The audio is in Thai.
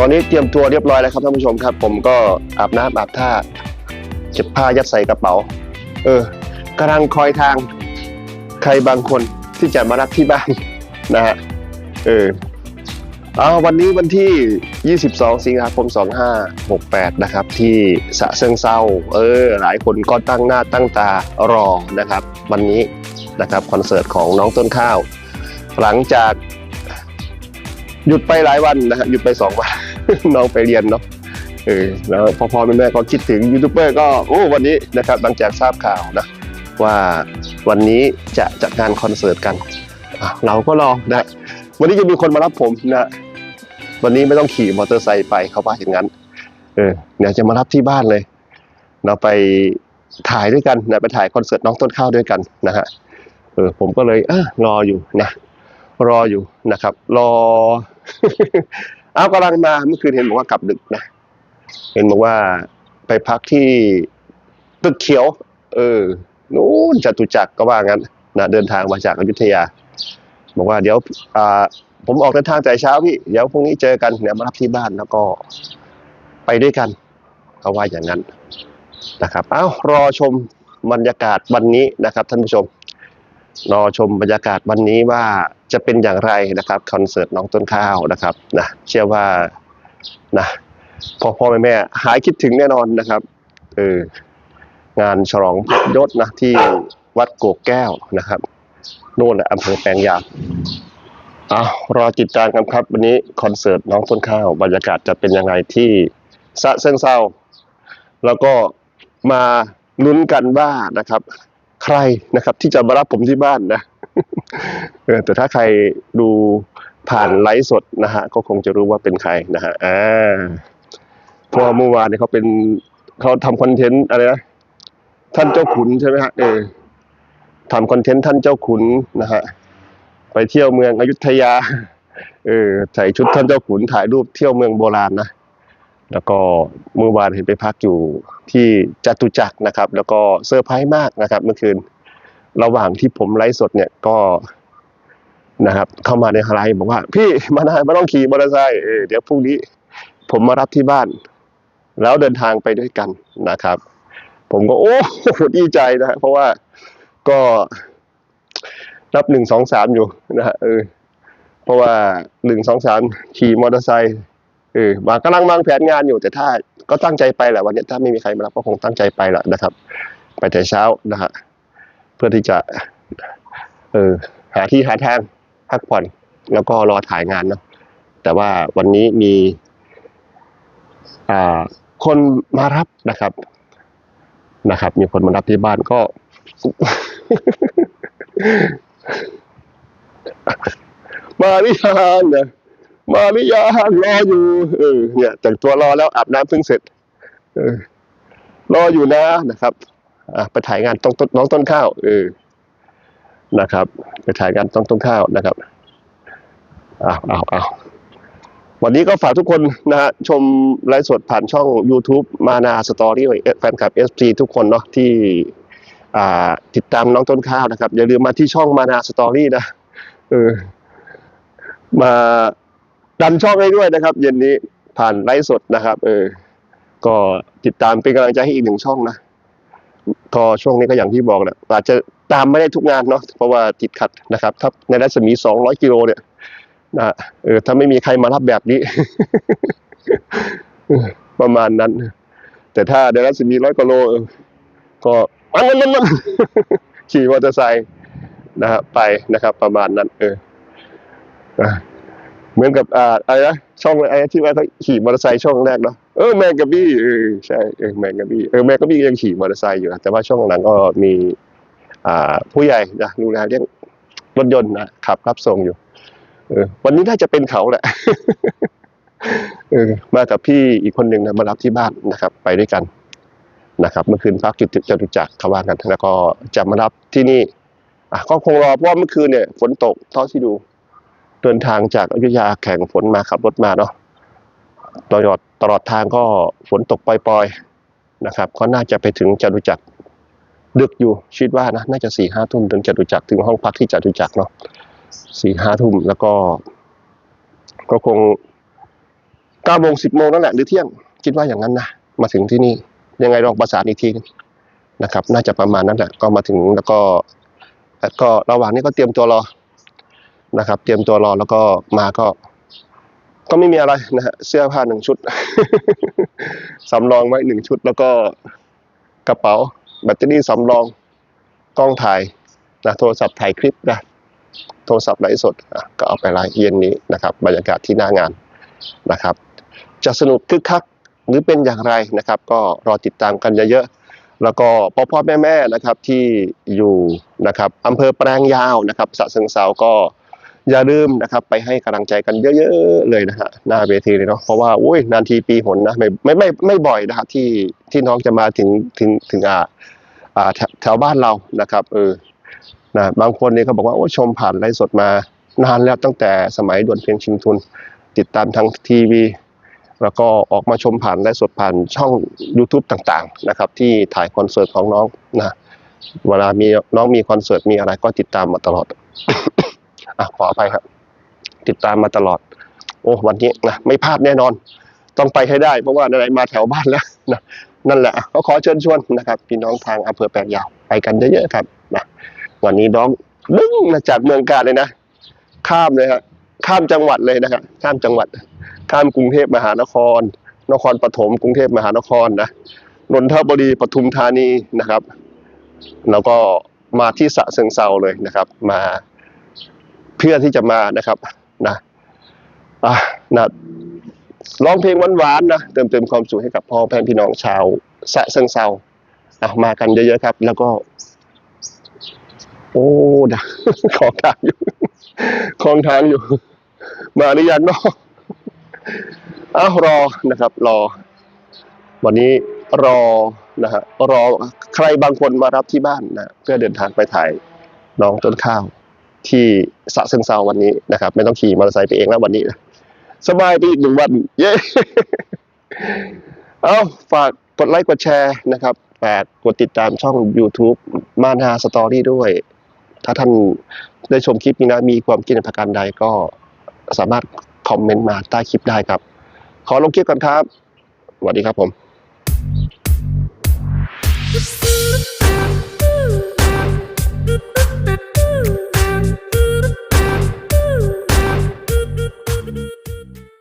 ตอนนี้เตรียมตัวเรียบร้อยแล้วครับท่านผู้ชมครับ ผมก็อาบน้ำอาบท่าเก็บผ้ายัดใส่กระเป๋า เออกำลังคอยทางใครบางคนที่จะมารับที่บ้านนะฮะเออเอาวันนี้วันที่ 22 สิงหาคม 2568 นะครับ ที่สะเซิงเซาเออ หลายคนก็ตั้งหน้าตั้งตารอนะครับ วันนี้นะครับคอนเสิร์ตของน้องต้นข้าว หลังจาก หยุดไปหลายวันนะฮะหยุดไปสองวัน น้องไปเรียนเนาะเออแล้วพอพอแม่แม่ก็คิดถึงยูทูบเบอร์ก็โอ้วันนี้นะครับหลังจากทราบข่าวนะว่าวันนี้จะจัดงานคอนเสิร์ตกันเราก็รอนะวันนี้จะมีคนมารับผมนะวันนี้ไม่ต้องขี่มอเตอร์ไซค์ไปเขาว่าอย่างนั้น เออเดี๋ยวจะมารับที่บ้านเลย เราไปถ่ายด้วยกันนะไปถ่ายคอนเสิร์ตน้องต้นข้าวด้วยกันนะฮะเออผมก็เลยเอรออยู่นะ รออยู่นะครับ รอ เอากำลังมาเมื่อคืนเห็นบอกว่ากลับดึกนะ เห็นบอกว่าไปพักที่ตึกเขียว เออนู้นจตุจักรก็ว่างั้นนะเดินทางมาจากอยุธยา บอกว่าเดี๋ยวอ่าผมออกเดินทางแต่เช้าพี่ เดี๋ยวพรุ่งนี้เจอกันเดี๋ยวมารับที่บ้านแล้วก็ไปด้วยกันเขาว่าอย่างนั้นนะครับ เอ้ารอชมบรรยากาศวันนี้นะครับท่านผู้ชม รอชมบรรยากาศวันนี้ว่า จะเป็นอย่างไรนะครับคอนเสิร์ตน้องต้นข้าวนะครับนะเชื่อว่านะพ่อพ่อแม่แม่หายคิดถึงแน่นอนนะครับเอองานฉลองยศยศนะที่วัดโกกแก้วนะครับโน่นแหละอำเภอแปลงยาวเอารอติดตามกันครับ วันนี้คอนเสิร์ตน้องต้นข้าวบรรยากาศจะเป็นยังไงที่สะเซิงเซาแล้วก็มาลุ้นกันว่านะครับ ใครนะครับที่จะมารับผมที่บ้านนะ แต่ถ้าใครดูผ่านไลฟ์สดนะฮะก็คงจะรู้ว่าเป็นใครนะฮะอ่าเพราะเมื่อวานเนี่ยเขาเป็นเขาทำคอนเทนต์อะไรนะท่านเจ้าขุนใช่ไหมฮะเออทำคอนเทนต์ท่านเจ้าขุนนะฮะไปเที่ยวเมืองอยุธยา เออใส่ชุดท่านเจ้าขุนถ่ายรูปเที่ยวเมืองโบราณนะแล้วก็เมื่อวานเห็นไปพักอยู่ที่จตุจักรนะครับ แล้วก็เซอร์ไพรส์มากนะครับ เมื่อคืน ระหว่างที่ผมไลฟ์สดเนี่ยก็นะครับ เข้ามาในไลฟ์บอกว่า พี่มานาไม่ต้องขี่มอเตอร์ไซค์เดี๋ยวพรุ่งนี้ ผมมารับที่บ้าน แล้วเดินทางไปด้วยกันนะครับ ผมก็โอ้ดีใจนะฮะเพราะว่าก็นับหนึ่งสองสามอยู่นะฮะเออเพราะว่าหนึ่งสองสามขี่มอเตอร์ไซค์เออมากำลังวางแผนงานอยู่แต่ถ้าก็ตั้งใจไปแหละวันนี้ถ้าไม่มีใครมารับก็คงตั้งใจไปแหละนะครับ ไปแต่เช้านะฮะ เพื่อที่จะ เออหาที่หาทางพักผ่อน แล้วก็รอถ่ายงานเนาะแต่ว่าวันนี้มี อ่า คนมารับนะครับ นะครับ มีคนมารับที่บ้านก็ มาหรือยังนะมาหรือยังรออยู่เออเนี่ยแต่งตัวรอแล้วอาบน้ำเพิ่งเสร็จเออรออยู่นะนะครับ ไปถ่ายงานต้องต้นน้องต้นข้าวเออนะครับ ไปถ่ายงานต้องต้นข้าวนะครับอ้าวอ้าวอ้าววันนี้ก็ฝากทุกคนนะฮะชมไลฟ์สดผ่านช่อง YouTube มานาสตอรี่แฟนคลับ SP ทุกคนเนาะที่อ่าติดตามน้องต้นข้าวนะครับ อย่าลืมมาที่ช่องมานาสตอรี่นะเออมาดันช่องให้ด้วยนะครับ เย็นนี้ผ่านไลฟ์สดนะครับ เออ ก็ติดตามเป็นกำลังใจให้อีกหนึ่งช่องนะ ก็ช่วงนี้ก็อย่างที่บอกแหละอาจจะตามไม่ได้ทุกงานเนาะเพราะว่าติดขัดนะครับ ถ้าในรัศมี 200 กิโลเนี่ยนะเออถ้าไม่มีใครมารับแบบนี้ ประมาณนั้น แต่ถ้าในรัศมีร้อยกิโลเออก็มันมันมันมันขี่มอเตอร์ไซค์นะฮะไปนะครับ ประมาณนั้น เออเหมือนกับอ่าอะไรนะช่องอะไรที่ว่าเขาขี่มอเตอร์ไซค์ช่องแรกเนาะ เออแมงกะบี้เออใช่เออแมงกะบี้เออแมงกะบี้ยังขี่มอเตอร์ไซค์อยู่นะแต่ว่าช่วงหลังก็มีอ่าผู้ใหญ่นะดูแลเรื่องรถยนต์นะขับรับส่งอยู่ เออ วันนี้น่าจะเป็นเขาแหละเออมากับพี่อีกคนหนึ่งนะมารับที่บ้านนะครับ ไปด้วยกันนะครับ เมื่อคืนพักจุดจตุจักรเขาว่ากันแล้วก็จะมารับที่นี่อะก็คงรอเพราะว่าเมื่อคืนเนี่ย ฝนตกเท่าที่ดู เดินทางจากอยุธยาแข่งฝนมาขับรถมาเนาะ ตลอดตลอดทางก็ฝนตกปล่อยๆนะครับ ก็น่าจะไปถึงจตุจักรดึกอยู่คิดว่านะน่าจะสี่ห้าทุ่มถึงจตุจักรถึงห้องพักที่จตุจักรเนาะสี่ห้าทุ่มแล้วก็ ก็คงเก้าโมงสิบโมงนั่นแหละหรือเที่ยงคิดว่าอย่างนั้นนะมาถึงที่นี่ยังไงลองประสานอีกทีนึงนะครับ น่าจะประมาณนั้นแหละก็มาถึงแล้วก็แล้วก็ระหว่างนี้ก็เตรียมตัวรอนะครับ เตรียมตัวรอแล้วก็มาก็ ก็ไม่มีอะไรนะฮะเสื้อผ้าหนึ่งชุด สำรองไว้หนึ่งชุด แล้วก็กระเป๋า แบตเตอรี่สำรองกล้องถ่ายนะโทรศัพท์ถ่ายคลิปนะโทรศัพท์ไลฟ์สดก็เอาไปไลฟ์เย็นนี้นะครับ บรรยากาศที่หน้างานนะครับ จะสนุกคึกคักหรือเป็นอย่างไรนะครับ ก็รอติดตามกันเยอะๆแล้วก็พ่อพ่อแม่แม่ๆนะครับที่อยู่นะครับอำเภอแปลงยาวนะครับสะเชิงเซาก็ อย่าลืมนะครับไปให้กำลังใจกันเยอะๆเลยนะฮะหน้าเวทีเลยเนาะเพราะว่าอุ้ยนานทีปีหนนะไม่ไม่ไม่ไม่บ่อยนะครับที่ที่น้องจะมาถึงถึงถึงอ่าอ่าแถวบ้านเรานะครับเออนะบางคนเนี่ยเขาบอกว่าโอ้ชมผ่านไลฟ์สดมานานแล้วตั้งแต่สมัยดวลเพลงชิงทุน ติดตามทางทีวี แล้วก็ออกมาชมผ่านไลฟ์สดผ่านช่อง YouTube ต่างๆนะครับที่ถ่ายคอนเสิร์ตของน้องนะเวลามีน้องมีคอนเสิร์ตมีอะไรก็ติดตามมาตลอด อะขออภัยครับ ติดตามมาตลอด โอ้วันนี้นะไม่พลาดแน่นอน ต้องไปให้ได้เพราะว่าไหนๆมาแถวบ้านแล้วนะนั่นแหละก็ขอเชิญชวนนะครับพี่น้องทางอำเภอแปลงยาวไปกันเยอะๆครับนะวันนี้น้องดึงมาจากเมืองกาญเลยนะข้ามเลยครับข้ามจังหวัดเลยนะครับข้ามจังหวัด ข้ามกรุงเทพมหานคร นครปฐมกรุงเทพมหานครนะนนทบุรีปทุมธานีนะครับ แล้วก็มาที่สะเชิงเซาเลยนะครับ มา เพื่อที่จะมานะครับนะอะนะร้องเพลงหวานๆนะเติมเต็มความสุขให้กับพ่อแม่พี่น้องชาวสะเชิงเซาอะมากันเยอะๆครับ แล้วก็ โอ้ดี๋ยวของทางอยู่ของทางอยู่ มาหรือยังเนาะอ้ารอนะครับ รอ วันนี้รอนะฮะรอใครบางคนมารับที่บ้านนะเพื่อเดินทางไปถ่ายน้องต้นข้าว ที่สะเชิงเซาวันนี้นะครับ ไม่ต้องขี่มอเตอร์ไซค์ไปเองแล้ววันนี้นะสบายไปอีกหนึ่งวัน เย้เอาฝากกดไลค์กดแชร์นะครับฝากกดติดตามช่อง YouTube มานาสตอรี่ด้วย ถ้าท่านได้ชมคลิปนี้นะ มีความคิดเห็นประการใดก็สามารถคอมเมนต์มาใต้คลิปได้ครับ ขอลงคลิปกันครับสวัสดีครับผม